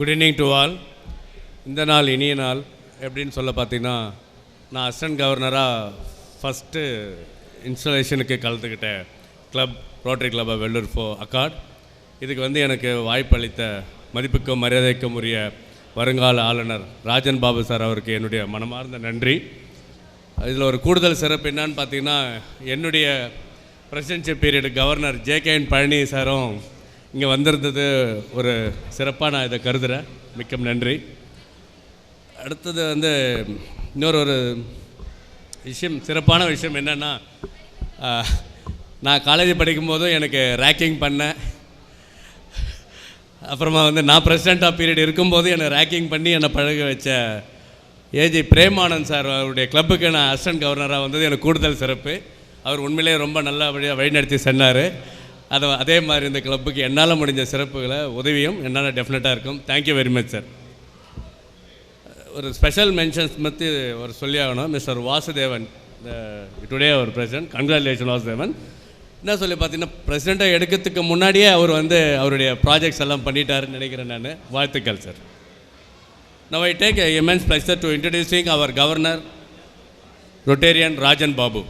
Good evening to all இந்த நாள் இனிய நாள் எப்படின்னு சொல்ல பார்த்தீங்கன்னா நான் அசிஸ்டன்ட் கவர்னராக ஃபஸ்ட்டு இன்ஸ்டலேஷனுக்கு கலந்துக்கிட்ட கிளப் ரோட்டரி கிளப் வெள்ளூர் ஃபோ அக்கார்ட் இதுக்கு வந்து எனக்கு வாய்ப்பளித்த மதிப்புக்கும் மரியாதைக்கும் உரிய வருங்கால ஆளுநர் ராஜன் பாபு சார் அவருக்கு என்னுடைய மனமார்ந்த நன்றி. இதில் ஒரு கூடுதல் சிறப்பு என்னன்னு பார்த்தீங்கன்னா என்னுடைய presidency period governor JKN Palani சாரும் இங்கே வந்திருந்தது ஒரு சிறப்பாக நான் இதை கருதுகிறேன் மிக்க நன்றி. அடுத்தது வந்து இன்னொரு ஒரு விஷயம் சிறப்பான விஷயம் என்னென்னா நான் காலேஜ் படிக்கும்போதும் எனக்கு ரேக்கிங் பண்ணேன் அப்புறமா வந்து நான் பிரசிடென்ட் ஆஃப் பீரியட் இருக்கும்போது என்னை ரேக்கிங் பண்ணி என்னை பழக வச்ச ஏஜி பிரேமானந்த் சார் அவருடைய கிளப்புக்கு நான் அசிஸ்டன்ட் கவர்னராக வந்தது எனக்கு கூடுதல் சிறப்பு. அவர் உண்மையிலேயே ரொம்ப நல்லபடியாக வழிநடத்தி சென்னார். அதை அதே மாதிரி இந்த கிளப்புக்கு என்னால் முடிஞ்ச சிறப்புகளை உதவியும் என்னால் டெஃபினட்டாக இருக்கும். Thank you very much sir ஒரு ஸ்பெஷல் மென்ஷன்ஸ் பற்றி ஒரு சொல்லி ஆகணும் மிஸ்டர் வாசுதேவன் டுடே அவர் பிரசிடென்ட் கங்க்ராச்சுலேஷன் வாசுதேவன். என்ன சொல்லி பார்த்தீங்கன்னா பிரசிடெண்ட்டை எடுக்கிறதுக்கு முன்னாடியே அவர் வந்து அவருடைய ப்ராஜெக்ட்ஸ் எல்லாம் பண்ணிட்டாருன்னு நினைக்கிறேன் நான். வாழ்த்துக்கள் sir now I take a immense to introducing our governor Rotarian Rajan Babu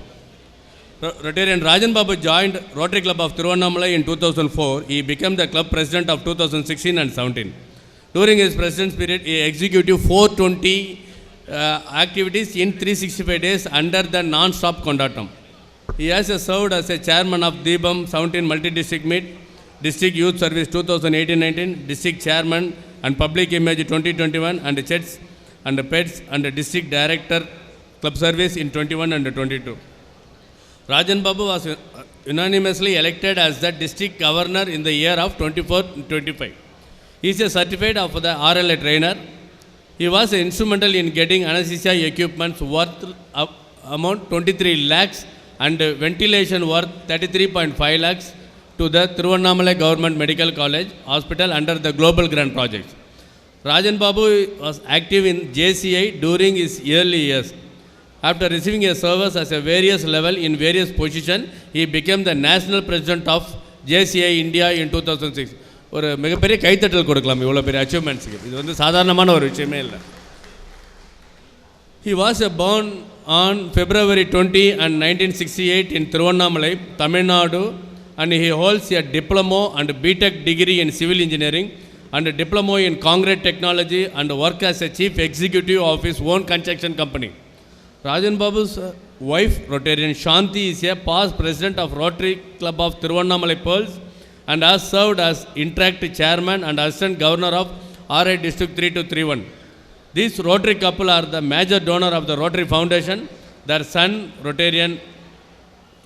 Rotarian Rajan Babu joined Rotary Club of Tiruvannamalai in 2004. He became the club president of 2016 and 17. During his presidency period, he executed 420 uh, activities in 365 days under the non-stop conductum. He has served as a chairman of Deepam 17 multi-district meet, district youth service 2018-19, district chairman and public image 2021 and chats and pets and district director club service in 21 and 22. Rajan Babu was uh, unanimously elected as the district governor in the year of 24-25. He is a certified of the RLA trainer. He was instrumental in getting anesthesia equipments worth amount 23 lakhs and ventilation worth 33.5 lakhs to the Thiruvannamalai Government Medical College Hospital under the Global Grant Project. Rajan Babu was active in JCI during his early years. After receiving a service as a various level in various position, he became the national president of JCI India in two thousand six ஒரு மிகப்பெரிய கைத்தட்டல் கொடுக்கலாம் இவ்வளோ பெரிய அச்சீவ்மெண்ட்ஸுக்கு இது வந்து சாதாரணமான ஒரு விஷயமே இல்லை he was a born on February twenty and nineteen sixty eight in Tiruvannamalai Tamil Nadu and he holds a diploma and BTech degree in civil engineering and diploma in concrete technology and work as a chief executive office own construction company Rajan Babu's wife, Rotarian Shanti, is a past president of Rotary Club of Tiruvannamalai Pearls and has served as Interact chairman and assistant governor of RI District 3231. This Rotary couple are the major donor of the Rotary Foundation. Their son, Rotarian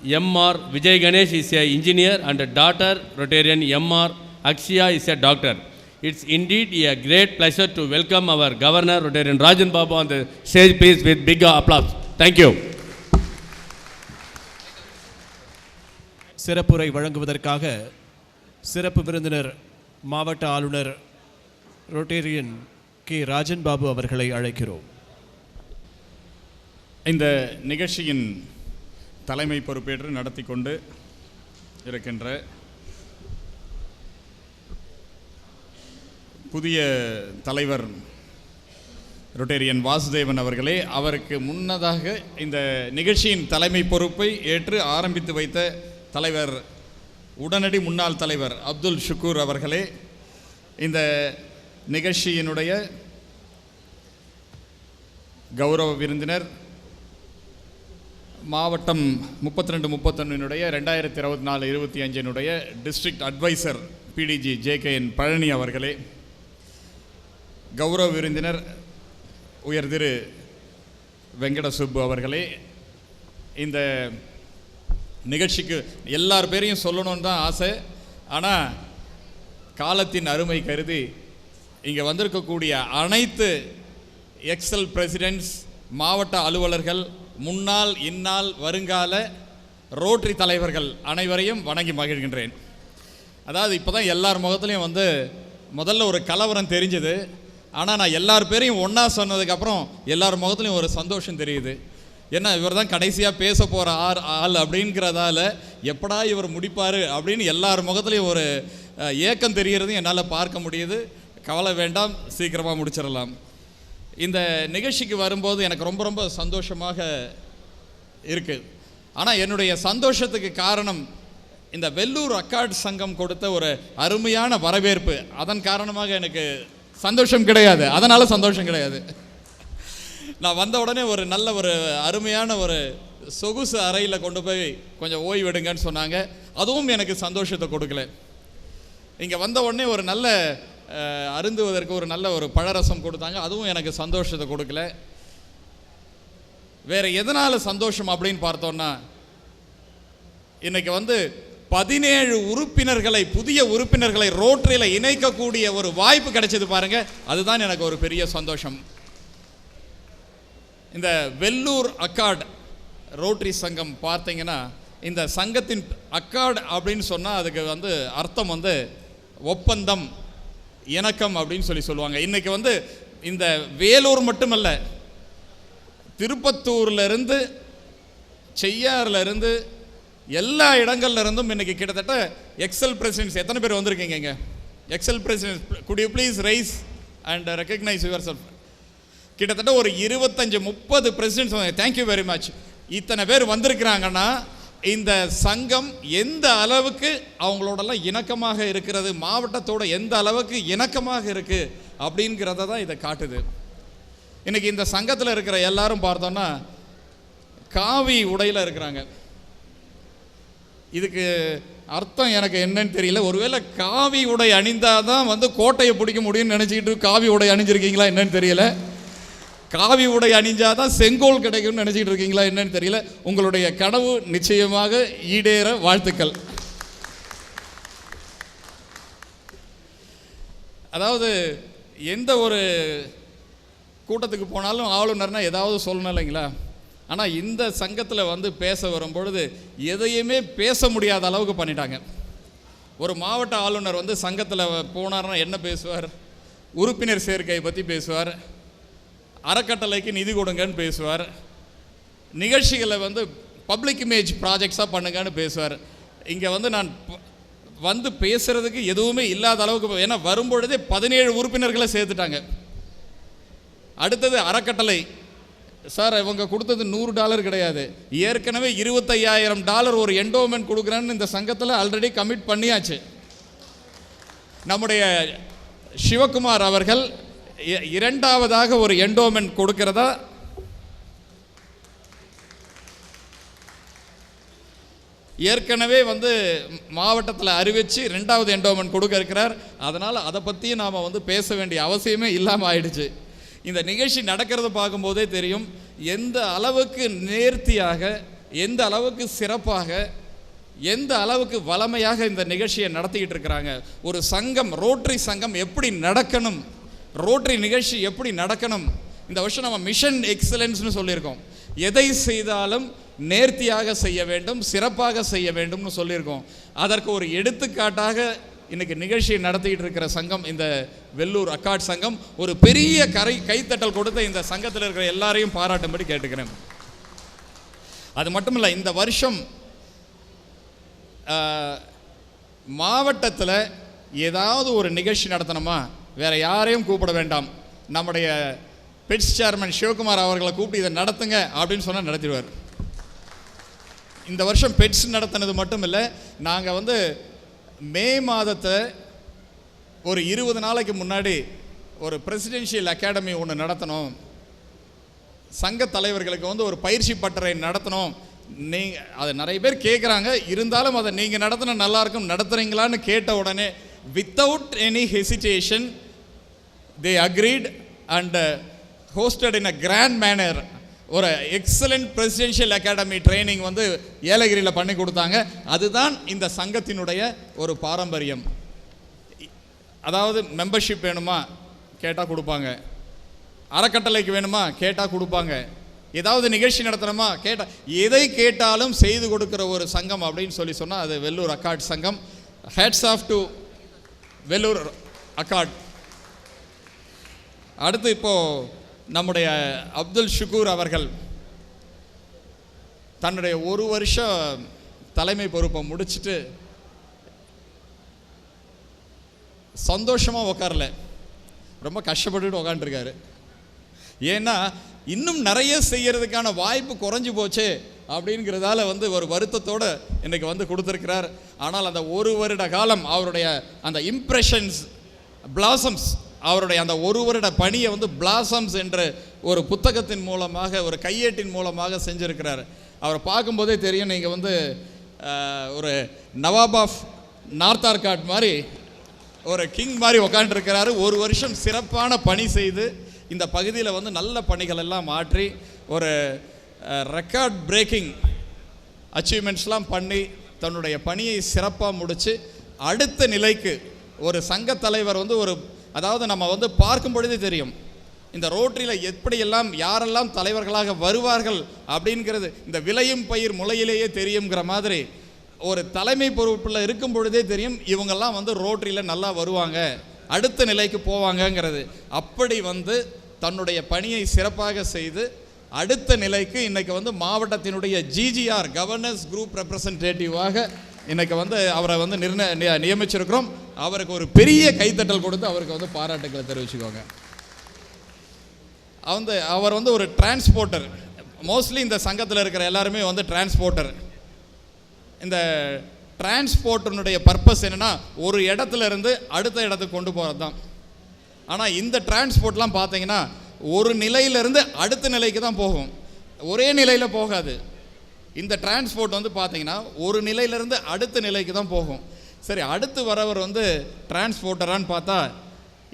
M.R. Vijay Ganesh, is a engineer and a daughter, Rotarian M.R. Akshya, is a doctor. It's indeed a great pleasure to welcome our Governor, Rotarian Rajan Babu, on the stage, please, with big applause. Thank you. சிறப்புரை வழங்குவதற்காக சிறப்பு விருந்தினர் மாவட்ட ஆளுநர் Rotarian K Rajan Babu அவர்களை அழைக்கிறோம் இந்த நிகழ்ச்சியின் தலைமை பொறுப்பேற்று நடத்தி கொண்டு இருக்கின்ற புதிய தலைவர் ரொட்டேரியன் வாசுதேவன் அவர்களே அவருக்கு முன்னதாக இந்த நிகழ்ச்சியின் தலைமை பொறுப்பை ஏற்று ஆரம்பித்து வைத்த தலைவர் உடனடி முன்னாள் தலைவர் அப்துல் ஷுக்கூர் அவர்களே இந்த நிகழ்ச்சியினுடைய கௌரவ விருந்தினர் மாவட்டம் முப்பத்தி ரெண்டு முப்பத்தொன்னுடைய ரெண்டாயிரத்தி இருபத்தி நாலு இருபத்தி அஞ்சினுடைய district advisor PDG J K N Palani அவர்களே கௌரவ விருந்தினர் உயர் திரு வெங்கட சுப்பு அவர்களே இந்த நிகழ்ச்சிக்கு எல்லார் பேரையும் சொல்லணும்னு தான் ஆசை. ஆனால் காலத்தின் அருமை கருதி இங்கே வந்திருக்கக்கூடிய அனைத்து எக்ஸல் பிரசிடென்ட்ஸ் மாவட்ட அலுவலர்கள் முன்னாள் இந்நாள் வருங்கால ரோட்டரி தலைவர்கள் அனைவரையும் வணங்கி மகிழ்கின்றேன். அதாவது இப்போ தான் எல்லார் முகத்துலையும் வந்து முதல்ல ஒரு கலவரம் தெரிஞ்சது. ஆனால் நான் எல்லார் பேரையும் ஒன்றா சொன்னதுக்கப்புறம் எல்லார் முகத்துலையும் ஒரு சந்தோஷம் தெரியுது. ஏன்னா இவர் தான் கடைசியாக பேச போகிற ஆர் ஆள் அப்படிங்கிறதால எப்படா இவர் முடிப்பார் அப்படின்னு எல்லார் முகத்துலையும் ஒரு ஏக்கம் தெரிகிறதும் என்னால் பார்க்க முடியுது. கவலை வேண்டாம் சீக்கிரமாக முடிச்சிடலாம். இந்த நிகழ்ச்சிக்கு வரும்போது எனக்கு ரொம்ப ரொம்ப சந்தோஷமாக இருக்குது ஆனால் என்னுடைய சந்தோஷத்துக்கு காரணம் இந்த வெள்ளூர் அக்காட் சங்கம் கொடுத்த ஒரு அருமையான வரவேற்பு. அதன் காரணமாக எனக்கு சந்தோஷம் கிடையாது. அதனால் சந்தோஷம் கிடையாது. நான் வந்த உடனே ஒரு நல்ல ஒரு அருமையான ஒரு சொகுசு அறையில் கொண்டு போய் கொஞ்சம் ஓய்வெடுங்கன்னு சொன்னாங்க. அதுவும் எனக்கு சந்தோஷத்தை கொடுக்கல. இங்கே வந்த உடனே ஒரு நல்ல அருந்துவதற்கு ஒரு நல்ல ஒரு பழரசம் கொடுத்தாங்க. அதுவும் எனக்கு சந்தோஷத்தை கொடுக்கல. வேறு எதனால் சந்தோஷம் அப்படின்னு பார்த்தோன்னா இன்றைக்கி வந்து பதினேழு உறுப்பினர்களை புதிய உறுப்பினர்களை ரோட்டரியில் இணைக்கக்கூடிய ஒரு வாய்ப்பு கிடைச்சது பாருங்க. அதுதான் எனக்கு ஒரு பெரிய சந்தோஷம். இந்த வெல்லூர் அக்காட் ரோட்டரி சங்கம் பார்த்தீங்கன்னா இந்த சங்கத்தின் அக்காட் அப்படின்னு சொன்னால் அதுக்கு வந்து அர்த்தம் வந்து ஒப்பந்தம் இணக்கம் அப்படின்னு சொல்லி சொல்லுவாங்க. இன்றைக்கி வந்து இந்த வேலூர் மட்டுமல்ல திருப்பத்தூர்லேருந்து செய்யாறுலேருந்து எல்லா இடங்கள்ல இருந்தும் இன்னைக்கு கிட்டத்தட்ட எக்ஸல் பிரசிடென்ட்ஸ் எத்தனை பேர் வந்திருக்கீங்க இங்கே? Excel presidents could you please rise and recognise yourself கிட்டத்தட்ட ஒரு இருபத்தஞ்சு முப்பது பிரசிடென்ட்ஸ் தேங்க்யூ வெரி மச் இத்தனை பேர் வந்திருக்கிறாங்கன்னா இந்த சங்கம் எந்த அளவுக்கு அவங்களோடலாம் இணக்கமாக இருக்கிறது மாவட்டத்தோட எந்த அளவுக்கு இணக்கமாக இருக்குது அப்படிங்கிறத தான் இதை காட்டுது. இன்றைக்கி இந்த சங்கத்தில் இருக்கிற எல்லாரும் பார்த்தோன்னா காவி உடையில் இருக்கிறாங்க. இதுக்கு அர்த்தம் எனக்கு என்னன்னு தெரியல. ஒருவேளை காவி உடை அணிந்தாதான் வந்து கோட்டையை பிடிக்க முடியும்னு நினச்சிக்கிட்டு காவி உடை அணிஞ்சிருக்கீங்களா என்னன்னு தெரியல. காவி உடை அணிஞ்சாதான் செங்கோல் கிடைக்கும்னு நினச்சிக்கிட்டு இருக்கீங்களா என்னன்னு தெரியல. உங்களுடைய கனவு நிச்சயமாக ஈடேற வாழ்த்துக்கள். அதாவது எந்த ஒரு கூட்டத்துக்கு போனாலும் ஆளுநர்னால் ஏதாவது சொல்லணும் இல்லைங்களா? ஆனால் இந்த சங்கத்தில் வந்து பேச வரும்பொழுது எதையுமே பேச முடியாத அளவுக்கு பண்ணிட்டாங்க. ஒரு மாவட்ட ஆளுநர் வந்து சங்கத்தில் போனார்னா என்ன பேசுவார்? உறுப்பினர் சேர்க்கையை பற்றி பேசுவார். அறக்கட்டளைக்கு நிதி கொடுங்கன்னு பேசுவார். நிகழ்ச்சிகளை வந்து பப்ளிக் இமேஜ் ப்ராஜெக்ட்ஸாக பண்ணுங்கன்னு பேசுவார். இங்கே வந்து நான் வந்து பேசுகிறதுக்கு எதுவுமே இல்லாத அளவுக்கு ஏன்னா வரும்பொழுதே பதினேழு உறுப்பினர்களை சேர்த்துட்டாங்க. அடுத்தது அறக்கட்டளை. சார் இவங்க கொடுத்தது நூறு டாலர் கிடையாது. ஏற்கனவே இருபத்தையாயிரம் டாலர் ஒரு என்டோமெண்ட் கொடுக்குறேன்னு இந்த சங்கத்தில் ஆல்ரெடி கமிட் பண்ணியாச்சு. நம்முடைய சிவகுமார் அவர்கள் இ- இரண்டாவதாக ஒரு என்டோமெண்ட் கொடுக்கிறதா? ஏற்கனவே வந்து மாவட்டத்தில் அறிவிச்சு ரெண்டாவது என்டோமெண்ட் கொடுக்க இருக்கிறார். அதனால் அதை பற்றியும் நாம் வந்து பேச வேண்டிய அவசியமே இல்லாமல் ஆயிடுச்சு. இந்த நிகழ்ச்சி நடக்கிறத பார்க்கும்போதே தெரியும் எந்த அளவுக்கு நேர்த்தியாக எந்த அளவுக்கு சிறப்பாக எந்த அளவுக்கு வளமையாக இந்த நிகழ்ச்சியை நடத்திக்கிட்டு இருக்கிறாங்க. ஒரு சங்கம் ரோட்டரி சங்கம் எப்படி நடக்கணும்? ரோட்டரி நிகழ்ச்சி எப்படி நடக்கணும்? இந்த வருஷம் நம்ம மிஷன் எக்ஸலன்ஸ்னு சொல்லியிருக்கோம். எதை செய்தாலும் நேர்த்தியாக செய்ய வேண்டும் சிறப்பாக செய்ய வேண்டும்னு சொல்லியிருக்கோம். அதற்கு ஒரு எடுத்துக்காட்டாக இன்றைக்கி நிகழ்ச்சியை நடத்திக்கிட்டு இருக்கிற சங்கம் இந்த வெள்ளூர் அக்காட் சங்கம் ஒரு பெரிய கரை கைத்தட்டல் கொடுத்த இந்த சங்கத்தில் இருக்கிற எல்லாரையும் பாராட்டும்படி கேட்டுக்கிறேன். அது மட்டும் இல்லை இந்த வருஷம் மாவட்டத்தில் ஏதாவது ஒரு நிகழ்ச்சி நடத்தணுமா? வேற யாரையும் கூப்பிட வேண்டாம். நம்முடைய பெட்ஸ் சேர்மன் சிவகுமார் அவர்களை கூப்பிட்டு இதை நடத்துங்க அப்படின்னு சொன்னால் நடத்திடுவார். இந்த வருஷம் பெட்ஸ் நடத்தினது மட்டும் இல்லை நாங்கள் வந்து மே மாதத்தை ஒரு இருபது நாளைக்கு முன்னாடி ஒரு பிரசிடென்ஷியல் அகாடமி ஒன்று நடத்தணும். சங்க தலைவர்களுக்கு வந்து ஒரு பயிற்சி பட்டறை நடத்தணும். நீங்கள் அதை நிறைய பேர் கேட்குறாங்க இருந்தாலும் அதை நீங்கள் நடத்தின நல்லாயிருக்கும் நடத்துகிறீங்களான்னு கேட்ட உடனே without any hesitation they agreed and hosted in a grand manner ஒரு எக்ஸலண்ட் பிரசிடென்ஷியல் அகாடமி ட்ரைனிங் வந்து ஏலகிரியில் பண்ணி கொடுத்தாங்க. அதுதான் இந்த சங்கத்தினுடைய ஒரு பாரம்பரியம். அதாவது மெம்பர்ஷிப் வேணுமா? கேட்டால் கொடுப்பாங்க. அறக்கட்டளைக்கு வேணுமா? கேட்டால் கொடுப்பாங்க. ஏதாவது நிகழ்ச்சி நடத்தணுமா? கேட்டால் எதை கேட்டாலும் செய்து கொடுக்குற ஒரு சங்கம் அப்படின்னு சொல்லி சொன்னால் அது வெள்ளூர் அக்காட் சங்கம். Hats off to Vellore Arcot. அடுத்து இப்போது நம்முடைய அப்துல் ஷுக்கூர் அவர்கள் தன்னுடைய ஒரு வருஷம் தலைமை பொறுப்பை முடிச்சிட்டு சந்தோஷமாக உட்காரல ரொம்ப கஷ்டப்பட்டுட்டு உக்காண்டிருக்காரு ஏன்னா இன்னும் நிறைய செய்யறதுக்கான வாய்ப்பு குறைஞ்சி போச்சே அப்படிங்கிறதால வந்து ஒரு வருத்தத்தோடு இன்றைக்கி வந்து கொடுத்துருக்கிறார். ஆனால் அந்த ஒரு வருட காலம் அவருடைய அந்த இம்ப்ரெஷன்ஸ் பிளாசம்ஸ் அவருடைய அந்த ஒரு வருட பணியை வந்து பிளாசம்ஸ் என்ற ஒரு புத்தகத்தின் மூலமாக ஒரு கையேட்டின் மூலமாக செஞ்சுருக்கிறார். அவரை பார்க்கும்போதே தெரியும் நீங்கள் வந்து ஒரு நவாப் ஆஃப் நார்த் ஆர்காட் மாதிரி ஒரு கிங் மாதிரி உக்காண்டிருக்கிறாரு. ஒரு வருஷம் சிறப்பான பணி செய்து இந்த பகுதியில் வந்து நல்ல பணிகள் எல்லாம் மாற்றி ஒரு ரெக்கார்ட் பிரேக்கிங் அச்சீவ்மெண்ட்ஸ்லாம் பண்ணி தன்னுடைய பணியை சிறப்பாக முடித்து அடுத்த நிலைக்கு ஒரு சங்க தலைவர் வந்து ஒரு அதாவது நம்ம வந்து பார்க்கும் பொழுதே தெரியும். இந்த ரோட்டரியில் எப்படியெல்லாம் யாரெல்லாம் தலைவர்களாக வருவார்கள் அப்படிங்கிறது இந்த விளையும் பயிர் முளையிலேயே தெரியுங்கிற மாதிரி ஒரு தலைமை பொறுப்பில் இருக்கும் பொழுதே தெரியும் இவங்கெல்லாம் வந்து ரோட்டரியில் நல்லா வருவாங்க அடுத்த நிலைக்கு போவாங்கங்கிறது. அப்படி வந்து தன்னுடைய பணியை சிறப்பாக செய்து அடுத்த நிலைக்கு இன்றைக்கு வந்து மாவட்டத்தினுடைய ஜிஜிஆர் கவர்னன்ஸ் குரூப் ரெப்ரசன்டேட்டிவாக இன்றைக்கி வந்து அவரை வந்து நிர்ணய நியமிச்சிருக்கிறோம். அவருக்கு ஒரு பெரிய கைத்தட்டல் கொடுத்து அவருக்கு வந்து பாராட்டுக்களை தெரிவிச்சுக்கோங்க. வந்து அவர் வந்து ஒரு டிரான்ஸ்போர்ட்டர் மோஸ்ட்லி இந்த சங்கத்தில் இருக்கிற எல்லாருமே வந்து டிரான்ஸ்போர்ட்டர் இந்த டிரான்ஸ்போர்ட்டனுடைய பர்பஸ் என்னென்னா ஒரு இடத்துல இருந்து அடுத்த இடத்துக்கு கொண்டு போகிறது தான் ஆனால் இந்த டிரான்ஸ்போர்ட்லாம் பார்த்தீங்கன்னா ஒரு நிலையிலிருந்து அடுத்த நிலைக்கு தான் போகும். ஒரே நிலையில் போகாது. இந்த டிரான்ஸ்போர்ட் வந்து பார்த்தீங்கன்னா ஒரு நிலையிலேருந்து அடுத்த நிலைக்கு தான் போகும். சரி அடுத்து வரவர் வந்து டிரான்ஸ்போர்ட்டரான்னு பார்த்தா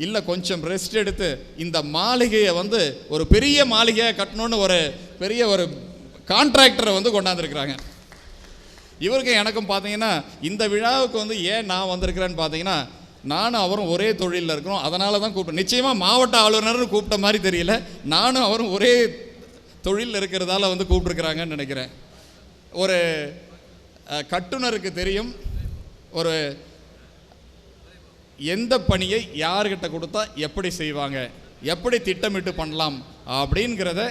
இல்லை கொஞ்சம் ரெஸ்ட் எடுத்து இந்த மாளிகையை வந்து ஒரு பெரிய மாளிகையை கட்டணும்னு ஒரு பெரிய ஒரு கான்ட்ராக்டரை வந்து கொண்டாந்துருக்குறாங்க. இவருக்கு எனக்கும் பார்த்தீங்கன்னா இந்த விழாவுக்கு வந்து ஏன் நான் வந்திருக்கிறேன்னு பார்த்தீங்கன்னா நானும் அவரும் ஒரே தொழிலில் இருக்கிறோம். அதனால தான் கூப்பிட்டேன். நிச்சயமாக மாவட்ட ஆளுநர்னு கூப்பிட்ட மாதிரி தெரியல. நானும் அவரும் ஒரே தொழிலில் இருக்கிறதால வந்து கூப்பிட்ருக்குறாங்கன்னு நினைக்கிறேன். ஒரு கட்டுனருக்கு தெரியும். ஒரு எந்த பணியை யார்கிட்ட கொடுத்தா எப்படி செய்வாங்க? எப்படி திட்டமிட்டு பண்ணலாம்? அப்படிங்கிறத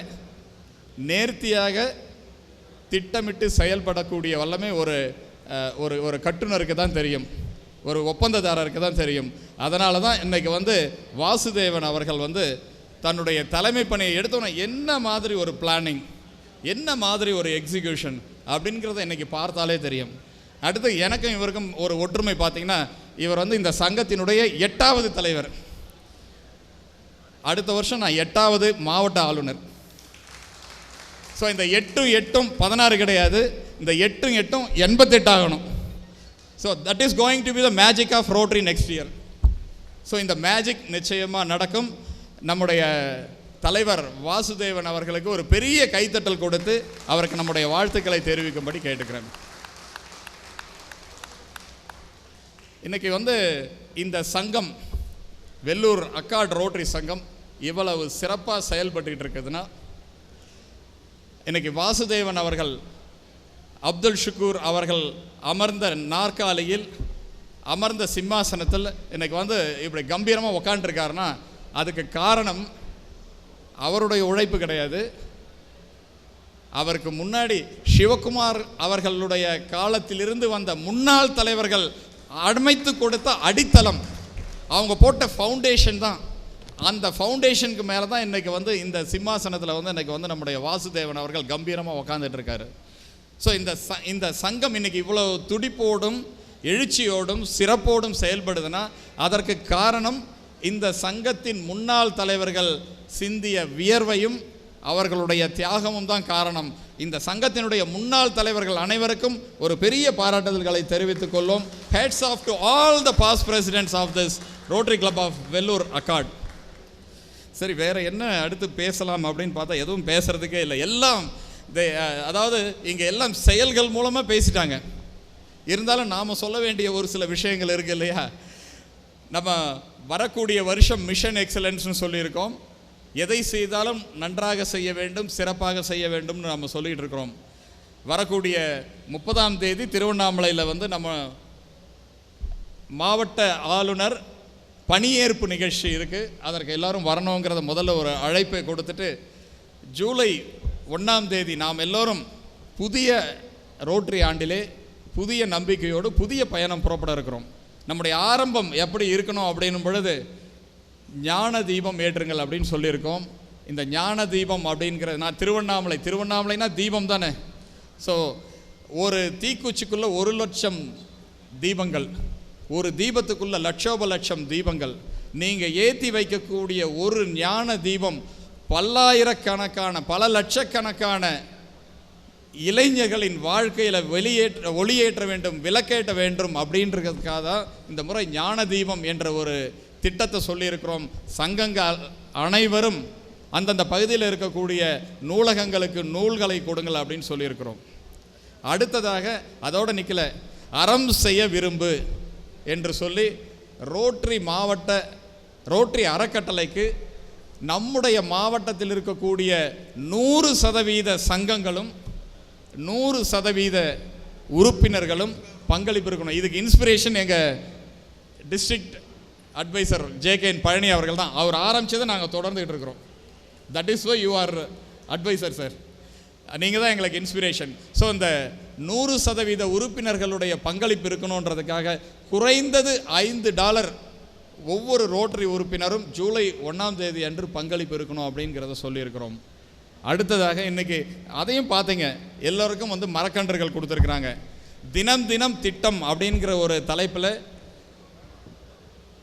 நேர்த்தியாக திட்டமிட்டு செயல்படக்கூடிய வல்லமே ஒரு ஒரு ஒரு கட்டுனருக்கு தான் தெரியும். ஒரு ஒப்பந்ததாரருக்கு தான் தெரியும். அதனால தான் இன்னைக்கு வந்து வாசுதேவன் அவர்கள் வந்து தன்னுடைய தலைமை பணியை எடுத்தோன்னே என்ன மாதிரி ஒரு பிளானிங் என்ன மாதிரி ஒரு எக்ஸிக்யூஷன் அப்படிங்கிறத இன்னைக்கு பார்த்தாலே தெரியும். அடுத்து எனக்கும் இவருக்கும் ஒரு ஒற்றுமை பார்த்தீங்கன்னா இவர் வந்து இந்த சங்கத்தினுடைய எட்டாவது தலைவர். அடுத்த வருஷம் நான் எட்டாவது மாவட்ட ஆளுநர். ஸோ இந்த எட்டும் எட்டும் பதினாறு கிடையாது. இந்த எட்டும் எட்டும் எண்பத்தெட்டு ஆகணும். So that is going to be the magic of Rotary next year so இந்த மேஜிக் நிச்சயமாக நடக்கும். நம்முடைய தலைவர் வாசுதேவன் அவர்களுக்கு ஒரு பெரிய கைத்தட்டல் கொடுத்து அவருக்கு நம்முடைய வாழ்த்துக்களை தெரிவிக்கும்படி கேட்டுக்கிறேன். இன்றைக்கி வந்து இந்த சங்கம் வெள்ளூர் அக்காட் ரோட்டரி சங்கம் இவ்வளவு சிறப்பாக செயல்பட்டுக்கிட்டு இருக்குதுன்னா இன்றைக்கி வாசுதேவன் அவர்கள் அப்துல் ஷுக்கூர் அவர்கள் அமர்ந்த நாற்காலியில் அமர்ந்த சிம்மாசனத்தில் இன்னைக்கு வந்து இப்படி கம்பீரமாக உக்காண்டிருக்காருன்னா அதுக்கு காரணம் அவருடைய உழைப்பு கிடையாது. அவருக்கு முன்னாடி சிவகுமார் அவர்களுடைய காலத்திலிருந்து வந்த முன்னாள் தலைவர்கள் அமைத்து கொடுத்த அடித்தளம். அவங்க போட்ட ஃபவுண்டேஷன் தான். அந்த ஃபவுண்டேஷனுக்கு மேலே தான் இன்றைக்கி வந்து இந்த சிம்மாசனத்தில் வந்து இன்னைக்கு வந்து நம்முடைய வாசுதேவன் அவர்கள் கம்பீரமாக உக்காந்துட்டு இருக்காரு ஸோ இந்த ச இந்த சங்கம் இன்றைக்கி இவ்வளோ துடிப்போடும் எழுச்சியோடும் சிறப்போடும் செயல்படுதுன்னா அதற்கு காரணம் இந்த சங்கத்தின் முன்னாள் தலைவர்கள் சிந்திய வியர்வையும் அவர்களுடைய தியாகமும் தான் காரணம். இந்த சங்கத்தினுடைய முன்னாள் தலைவர்கள் அனைவருக்கும் ஒரு பெரிய பாராட்டுதல்களை தெரிவித்துக் கொள்வோம். Heads off to all the past presidents of this Rotary Club of Vellore Arcot சரி வேறு என்ன அடுத்து பேசலாம் அப்படின்னு பார்த்தா எதுவும் பேசுகிறதுக்கே இல்லை. எல்லாம் அதாவது இங்கே எல்லாம் செயல்கள் மூலமாக பேசிட்டாங்க. இருந்தாலும் நாம் சொல்ல வேண்டிய ஒரு சில விஷயங்கள் இருக்கு இல்லையா? நம்ம வரக்கூடிய வருஷம் மிஷன் எக்ஸலன்ஸ்னு சொல்லியிருக்கோம். எதை செய்தாலும் நன்றாக செய்ய வேண்டும் சிறப்பாக செய்ய வேண்டும்னு நம்ம சொல்லிகிட்டு இருக்கிறோம். வரக்கூடிய முப்பதாம் தேதி திருவண்ணாமலையில் வந்து நம்ம மாவட்ட ஆளுநர் பணியேற்பு நிகழ்ச்சி இருக்குது அதற்கு எல்லோரும் வரணுங்கிறத முதல்ல ஒரு அழைப்பை கொடுத்துட்டு ஜூலை ஒன்றாம் தேதி நாம் எல்லோரும் புதிய ரோட்ரி ஆண்டிலே புதிய நம்பிக்கையோடு புதிய பயணம் புறப்பட இருக்கிறோம். நம்முடைய ஆரம்பம் எப்படி இருக்கணும் அப்படின்னும் பொழுது ஞான தீபம் ஏற்றுங்கள் அப்படின்னு சொல்லியிருக்கோம். இந்த ஞான தீபம் அப்படிங்கிறது நான் திருவண்ணாமலை திருவண்ணாமலைனா தீபம் தானே? ஸோ ஒரு தீக்குச்சிக்குள்ளே ஒரு லட்சம் தீபங்கள் ஒரு தீபத்துக்குள்ள லட்சோப லட்சம் தீபங்கள் நீங்கள் ஏற்றி வைக்கக்கூடிய ஒரு ஞான தீபம் பல்லாயிரக்கணக்கான பல லட்சக்கணக்கான இளைஞர்களின் வாழ்க்கையில் வெளியேற்ற ஒளியேற்ற வேண்டும் விளக்கேற்ற வேண்டும் அப்படின்றதுக்காக தான் இந்த முறை ஞான தீபம் என்ற ஒரு திட்டத்தை சொல்லியிருக்கிறோம். சங்கங்கள் அனைவரும் அந்தந்த பகுதியில் இருக்கக்கூடிய நூலகங்களுக்கு நூல்களை கொடுங்கள் அப்படின்னு சொல்லியிருக்கிறோம். அடுத்ததாக அதோடு நிற்கல அறம் செய்ய விரும்பு என்று சொல்லி ரோட்டரி மாவட்ட ரோட்டரி அறக்கட்டளைக்கு நம்முடைய மாவட்டத்தில் இருக்கக்கூடிய நூறு சதவீத சங்கங்களும் நூறு சதவீத உறுப்பினர்களும் பங்களிப்பு இருக்கணும். இதுக்கு இன்ஸ்பிரேஷன் எங்கள் டிஸ்ட்ரிக்ட் அட்வைசர் ஜேகேஎன் பழனி அவர்கள் தான். அவர் ஆரம்பிச்சதை நாங்கள் தொடர்ந்துகிட்டு இருக்கிறோம். That is why you are advisor sir நீங்கள் தான் எங்களுக்கு இன்ஸ்பிரேஷன் ஸோ இந்த நூறு சதவீத உறுப்பினர்களுடைய பங்களிப்பு இருக்கணுன்றதுக்காக குறைந்தது ஐந்து டாலர் ஒவ்வொரு ரோட்டரி உறுப்பினரும் ஜூலை ஒன்றாம் தேதி அன்று பங்களிப்பு இருக்கணும் அப்படிங்கிறத சொல்லியிருக்கிறோம். அடுத்ததாக இன்றைக்கி அதையும் பார்த்தீங்க எல்லோருக்கும் வந்து மரக்கன்றுகள் கொடுத்துருக்குறாங்க. தினம் தினம் திட்டம் அப்படிங்கிற ஒரு தலைப்பில்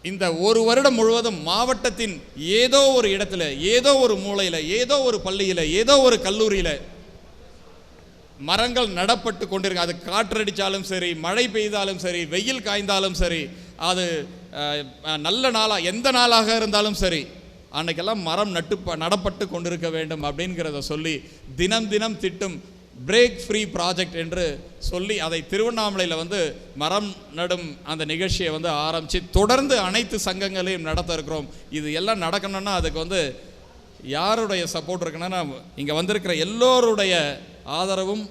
இந்த ஒரு வருடம் முழுவதும் மாவட்டத்தின் ஏதோ ஒரு இடத்துல ஏதோ ஒரு மூலையில் ஏதோ ஒரு பள்ளியில் ஏதோ ஒரு கல்லூரியில் மரங்கள் நடப்பட்டு கொண்டிருக்கு. அது காற்றடித்தாலும் சரி மழை பெய்தாலும் சரி வெயில் காய்ந்தாலும் சரி அது நல்ல நாளாக எந்த நாளாக இருந்தாலும் சரி அன்னைக்கெல்லாம் மரம் நட்டு ப- நடப்பட்டு கொண்டிருக்க வேண்டும் அப்படிங்கிறத சொல்லி தினம் தினம் திட்டும் பிரேக் ஃப்ரீ ப்ராஜெக்ட் என்று சொல்லி அதை திருவண்ணாமலையில் வந்து மரம் நடும் அந்த நிகழ்ச்சியை வந்து ஆரம்பித்து தொடர்ந்து அனைத்து சங்கங்களையும் நடத்த இருக்கிறோம். இது எல்லாம் நடக்கணும்னா அதுக்கு வந்து யாருடைய சப்போர்ட் இருக்குன்னா இங்கே வந்திருக்கிற எல்லோருடைய ஆதரவும்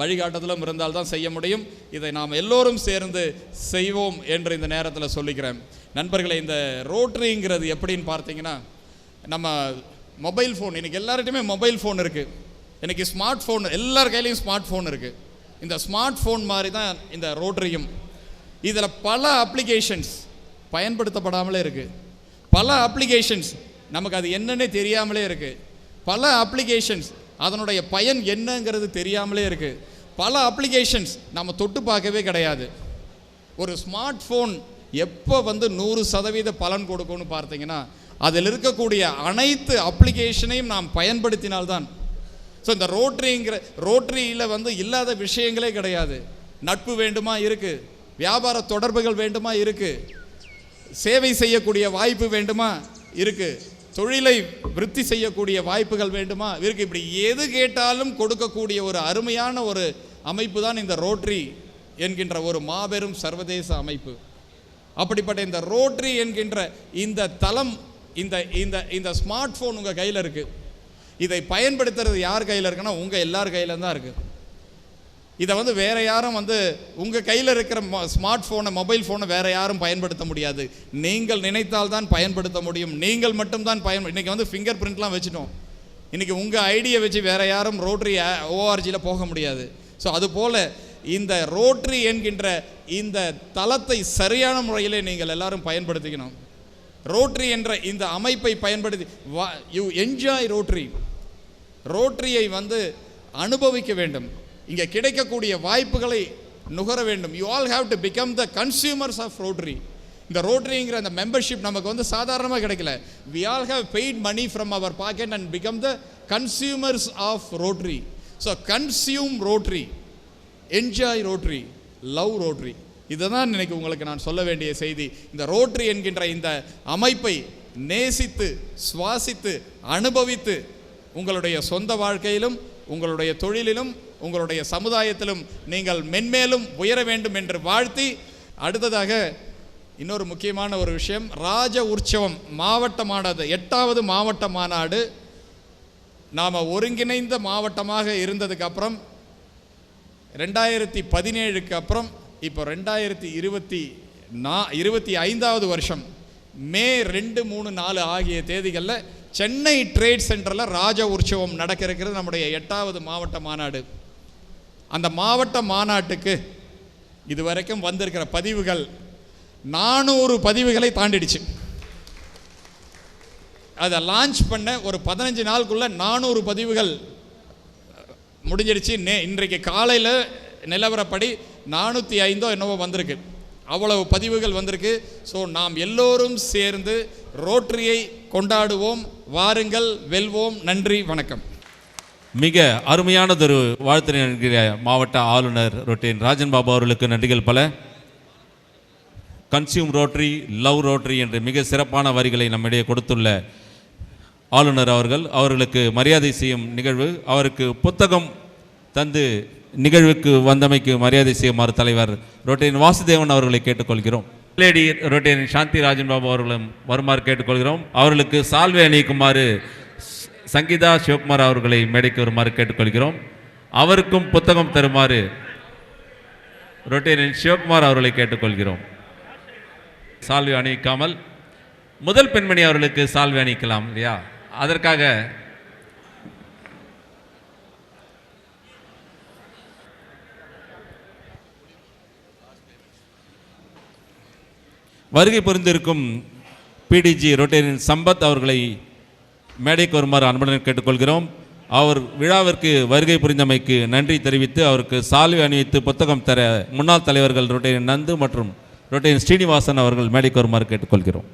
வழிகாட்டுதலும் இருந்தால் தான் செய்ய முடியும். இதை நாம் எல்லோரும் சேர்ந்து செய்வோம் என்று இந்த நேரத்தில் சொல்லிக்கிறேன். நண்பர்களை இந்த ரோட்ரிங்கிறது எப்படின்னு பார்த்தீங்கன்னா நம்ம மொபைல் ஃபோன் இன்றைக்கி எல்லார்ட்டையுமே மொபைல் ஃபோன் இருக்குது இன்றைக்கி ஸ்மார்ட் ஃபோன் எல்லார் கையிலையும் ஸ்மார்ட் ஃபோன் இருக்குது இந்த ஸ்மார்ட் ஃபோன் மாதிரி தான் இந்த ரோட்டரியும். இதில் பல அப்ளிகேஷன்ஸ் பயன்படுத்தப்படாமலே இருக்குது பல அப்ளிகேஷன்ஸ் நமக்கு அது என்னன்னே தெரியாமலே இருக்குது பல அப்ளிகேஷன்ஸ் அதனுடைய பயன் என்னங்கிறது தெரியாமலே இருக்குது பல அப்ளிகேஷன்ஸ் நம்ம தொட்டு பார்க்கவே கிடையாது. ஒரு ஸ்மார்ட் ஃபோன் எப்போ வந்து நூறு சதவீத பலன் கொடுக்கும்னு பார்த்தீங்கன்னா அதில் இருக்கக்கூடிய அனைத்து அப்ளிகேஷனையும் நாம் பயன்படுத்தினால்தான் ஸோ இந்த ரோட்ரிங்கிற ரோட்ரியில் வந்து இல்லாத விஷயங்களே கிடையாது. நட்பு வேண்டுமா இருக்குது வியாபார தொடர்புகள் வேண்டுமா இருக்கு? சேவை செய்யக்கூடிய வாய்ப்பு வேண்டுமா இருக்குது தொழிலை விருத்தி செய்யக்கூடிய வாய்ப்புகள் வேண்டுமா இருக்குது இப்படி எது கேட்டாலும் கொடுக்கக்கூடிய ஒரு அருமையான ஒரு அமைப்பு தான் இந்த ரோட்ரி என்கின்ற ஒரு மாபெரும் சர்வதேச அமைப்பு. அப்படிப்பட்ட இந்த ரோட்ரி என்கின்ற இந்த தளம் இந்த இந்த இந்த ஸ்மார்ட் ஃபோன் உங்கள் கையில் இருக்குது இதை பயன்படுத்துறது யார் கையில் இருக்குன்னா உங்கள் எல்லார் கையில் தான் இருக்குது இதை வந்து வேறு யாரும் வந்து உங்கள் கையில் இருக்கிற ஸ்மார்ட் ஃபோனை மொபைல் ஃபோனை வேறு யாரும் பயன்படுத்த முடியாது. நீங்கள் நினைத்தால் தான் பயன்படுத்த முடியும். நீங்கள் மட்டும்தான் பயன் இன்றைக்கி வந்து ஃபிங்கர் பிரிண்ட்லாம் வச்சுட்டோம். இன்றைக்கி உங்கள் ஐடியை வச்சு வேறு யாரும் ரோட்ரி ஓஆர்ஜியில் போக முடியாது. ஸோ அதுபோல் இந்த ரோட்ரி என்கின்ற இந்த தளத்தை சரியான முறையில் நீங்கள் எல்லாரும் பயன்படுத்திக்கணும். ரோட்ரி என்ற இந்த அமைப்பை பயன்படுத்தி யூ என்ஜாய் ரோட்ரி ரோட்டரியை வந்து அனுபவிக்க வேண்டும். இங்கே கிடைக்கக்கூடிய வாய்ப்புகளை நுகர வேண்டும். You all have to become the consumers of Rotary இந்த ரோட்டரிங்கிற அந்த மெம்பர்ஷிப் நமக்கு வந்து சாதாரணமாக கிடைக்கல. We all have paid money from our pocket and become the consumers of Rotary so consume Rotary enjoy Rotary love Rotary இதுதான் இன்னைக்கு உங்களுக்கு நான் சொல்ல வேண்டிய செய்தி. இந்த ரோட்ரி என்கின்ற இந்த அமைப்பை நேசித்து சுவாசித்து அனுபவித்து உங்களுடைய சொந்த வாழ்க்கையிலும் உங்களுடைய தொழிலிலும் உங்களுடைய சமுதாயத்திலும் நீங்கள் மென்மேலும் உயர வேண்டும் என்று வாழ்த்தி அடுத்ததாக இன்னொரு முக்கியமான ஒரு விஷயம் ராஜ உற்சவம் மாவட்டமானது எட்டாவது மாவட்ட மாநாடு நாம் ஒருங்கிணைந்த மாவட்டமாக இருந்ததுக்கு அப்புறம் ரெண்டாயிரத்தி பதினேழுக்கு அப்புறம் இப்போ ரெண்டாயிரத்தி இருபத்தி நா இருபத்தி ஐந்தாவது வருஷம் மே ரெண்டு மூணு நாலு ஆகிய தேதிகளில் சென்னை ட்ரேட் சென்டரில் ராஜ உற்சவம் நடக்க இருக்கிறது நம்முடைய எட்டாவது மாவட்ட மாநாடு. அந்த மாவட்ட மாநாட்டுக்கு இதுவரைக்கும் வந்திருக்கிற பதிவுகள் நானூறு பதிவுகளை தாண்டிடுச்சு. அதை லான்ச் பண்ண ஒரு பதினஞ்சு நாளுக்குள்ளே நானூறு பதிவுகள் முடிஞ்சிடுச்சு. நே இன்றைக்கு காலையில் நிலவரப்படி நானூற்றி ஐந்தோ என்னவோ வந்திருக்கு. அவ்வளவு பதிவுகள் வந்திருக்கு. ஸோ நாம் எல்லோரும் சேர்ந்து ரோட்டரியை கொண்டாடுவோம். வாருங்கள் வெல்வோம். நன்றி வணக்கம். மிக அருமையானதொரு வாழ்த்து என்கிற மாவட்ட ஆளுநர் ரொட்டேன் ராஜன் பாபு அவர்களுக்கு நன்றிகள் பல. கன்சியூம் ரோட்டரி லவ் ரோட்டரி என்று மிக சிறப்பான வரிகளை நம்மிடையே கொடுத்துள்ள ஆளுநர் அவர்கள் அவர்களுக்கு மரியாதை செய்யும் நிகழ்வு அவருக்கு புத்தகம் தந்து நிகழ்வுக்கு வந்தமைக்கு மரியாதை செய்யுமாறு தலைவர் ரொட்டையின் வாசுதேவன் அவர்களை கேட்டுக்கொள்கிறோம். லேடி ரொட்டேன் சாந்தி ராஜன் பாபு அவர்களும் வருமாறு கேட்டுக்கொள்கிறோம். அவர்களுக்கு சால்வை அணிக்குமாறு சங்கீதா சிவகுமார் அவர்களை மேடைக்கு வருமாறு கேட்டுக்கொள்கிறோம். அவருக்கும் புத்தகம் தருமாறு ரொட்டேனின் சிவகுமார் அவர்களை கேட்டுக்கொள்கிறோம். சால்வை அணிவிக்காமல் முதல் பெண்மணி அவர்களுக்கு சால்வை அணிக்கலாம் இல்லையா? அதற்காக வருகை புரிந்திருக்கும் பிடிஜி ரொட்டேரியன் சம்பத் அவர்களை மேடைக்கு வருமாறு அன்புடன் கேட்டுக்கொள்கிறோம். அவர் விழாவிற்கு வருகை புரிந்தமைக்கு நன்றி தெரிவித்து அவருக்கு சால்வை அணிவித்து புத்தகம் தர முன்னாள் தலைவர்கள் ரொட்டேரியன் நந்து மற்றும் ரொட்டேரியன் ஸ்ரீனிவாசன் அவர்கள் மேடைக்கு வருமாறு கேட்டுக்கொள்கிறோம்.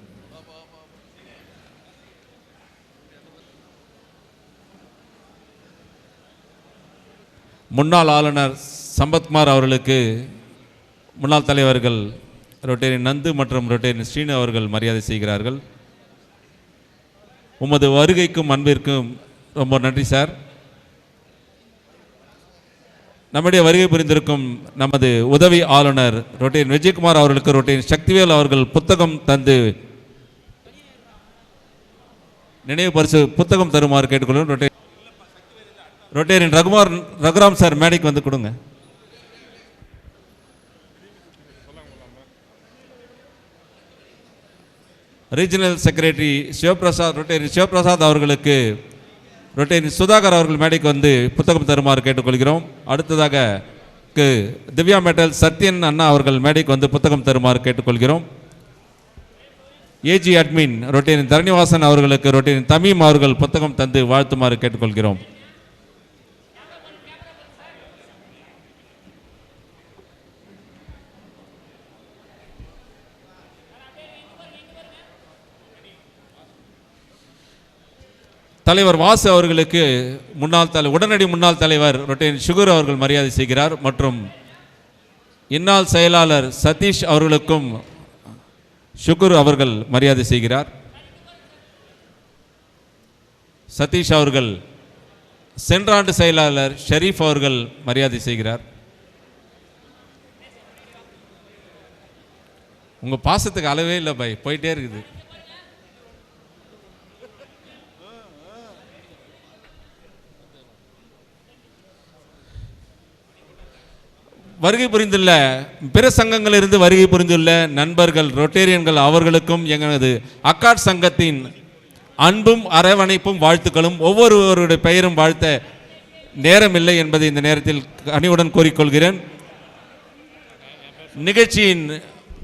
முன்னாள் ஆளுநர் சம்பத்குமார் அவர்களுக்கு முன்னாள் தலைவர்கள் ரொட்டேரின் நந்து மற்றும் ரொட்டேரியன் ஸ்ரீனு அவர்கள் மரியாதை செய்கிறார்கள். உமது வருகைக்கும் அன்பிற்கும் ரொம்ப நன்றி சார். நம்முடைய வருகை புரிந்திருக்கும் நமது உதவி ஆளுநர் ரொட்டேன் விஜயகுமார் அவர்களுக்கு ரொட்டேன் சக்திவேல் அவர்கள் புத்தகம் தந்து நினைவு பரிசு புத்தகம் தருமாறு கேட்டுக்கொள்ளும் ரொட்டேன் ரொட்டேரின் ரகுமார் ரகுராம் சார் மேடைக்கு வந்து கொடுங்க. Regional secretary Sivaprasad rotary Sivaprasad அவர்களுக்கு ரொட்டேரி சுதாகர் அவர்கள் மேடைக்கு வந்து புத்தகம் தருமாறு கேட்டுக்கொள்கிறோம். அடுத்ததாக கு திவ்யா மெட்டல் சத்யன் அண்ணா அவர்கள் மேடைக்கு வந்து புத்தகம் தருமாறு கேட்டுக்கொள்கிறோம். ஏஜி அட்மின் ரொட்டேரின் தரணிவாசன் அவர்களுக்கு ரொட்டேரின் தமீம் அவர்கள் புத்தகம் தந்து வாழ்த்துமாறு கேட்டுக்கொள்கிறோம். தலைவர் வாசு அவர்களுக்கு முன்னாள் தலை உடனடி முன்னாள் தலைவர் ரொட்டேன் சுகர் அவர்கள் மரியாதை செய்கிறார் மற்றும் இந்நாள் செயலாளர் சதீஷ் அவர்களுக்கும் சுகுர் அவர்கள் மரியாதை செய்கிறார். சதீஷ் அவர்கள் சென்ற ஆண்டு செயலாளர் ஷெரீஃப் அவர்கள் மரியாதை செய்கிறார். உங்கள் பாசத்துக்கு அளவே இல்லை பை போயிட்டே இருக்குது. வருகை புரிந்துள்ள பிற சங்கங்களிலிருந்து வருகை புரிந்துள்ள நண்பர்கள் ரொட்டேரியன்கள் அவர்களுக்கும் எங்களது அக்காட் சங்கத்தின் அன்பும் அரவணைப்பும் வாழ்த்துக்களும் ஒவ்வொருவருடைய பெயரும் வாழ்த்த நேரமில்லை என்பதை இந்த நேரத்தில் அணிவுடன் கூறிக்கொள்கிறேன். நிகழ்ச்சியின்